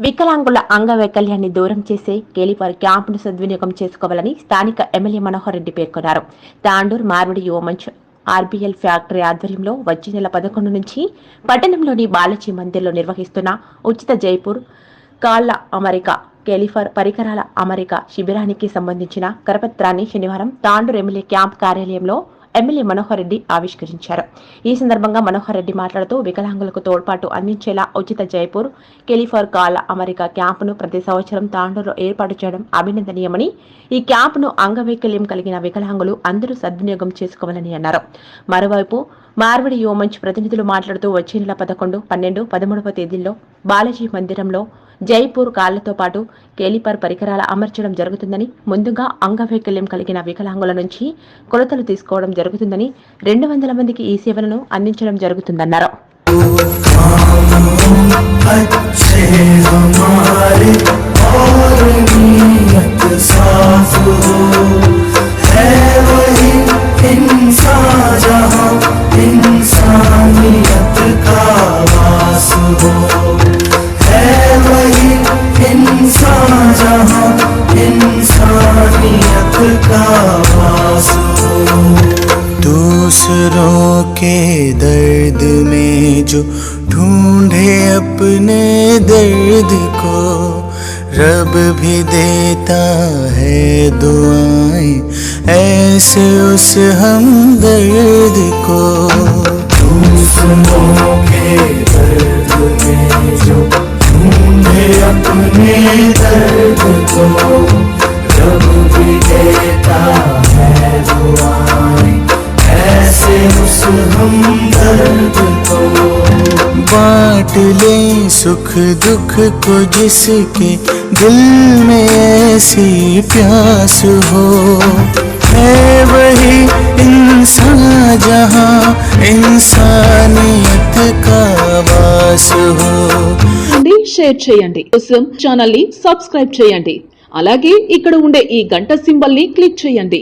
వికలాంగుల అంగవైకల్యాన్ని దూరం చేసే కేలిపారు క్యాంపును సద్వినియోగం చేసుకోవాలని స్థానిక ఎమ్మెల్యే మనోహర్ రెడ్డి పేర్కొన్నారు. తాండూర్ మార్విడి యువమంచ్ ఆర్బీఎల్ ఫ్యాక్టరీ ఆధ్వర్యంలో వచ్చే నెల పదకొండు నుంచి పట్టణంలోని బాలాజీ మందిర్లో నిర్వహిస్తున్న ఉచిత జైపూర్ కాళ్ళ అమరిక కేలిఫర్ పరికరాల అమరిక శిబిరానికి సంబంధించిన కరపత్రాన్ని శనివారం తాండూర్ ఎమ్మెల్యే క్యాంప్ కార్యాలయంలో ఎమ్మెల్యే మనోహర్ రెడ్డి ఆవిష్కరించారు. ఈ సందర్భంగా మనోహర్ రెడ్డి మాట్లాడుతూ వికలాంగులకు తోడ్పాటు అందించేలా ఉచిత జైపూర్ కెలిఫర్ కాల అమెరికా క్యాంపును ప్రతి సంవత్సరం తాండూరులో ఏర్పాటు చేయడం అభినందనీయమని ఈ క్యాంపును అంగవైకల్యం కలిగిన వికలాంగులు అందరూ సద్వినియోగం చేసుకోవాలని అన్నారు. మరోవైపు మార్వడి యువమంచి ప్రతినిధులు మాట్లాడుతూ వచ్చే నెల పదకొండు పన్నెండు పదమూడవ తేదీల్లో బాలాజీ మందిరంలో జైపూర్ కాళ్ళతో పాటు కేలిపర్ పరికరాల అమర్చడం జరుగుతుందని ముందుగా అంగవైకల్యం కలిగిన వికలాంగుల నుంచి కొలతలు తీసుకోవడం జరుగుతుందని రెండు వందల మందికి ఈ సేవలను అందించడం జరుగుతుందన్నారు. दूसरों के दर्द में जो ढूंढे अपने दर्द को, रब भी देता है दुआएँ, ऐसे उस हमदर्द को। दूसरों के दर्द में जो ढूंढे अपने दर्द बांट ले सुख दुख को जिसके दिल में ऐसी प्यास हो है वही इंसान जहाँ इंसानियत का वास हो చేయండి, షేర్ చేయండి కోసం ఛానల్ ని సబ్స్క్రైబ్ చేయండి అలాగే ఇక్కడ ఉండే ఈ గంట సింబల్ ని క్లిక్ చేయండి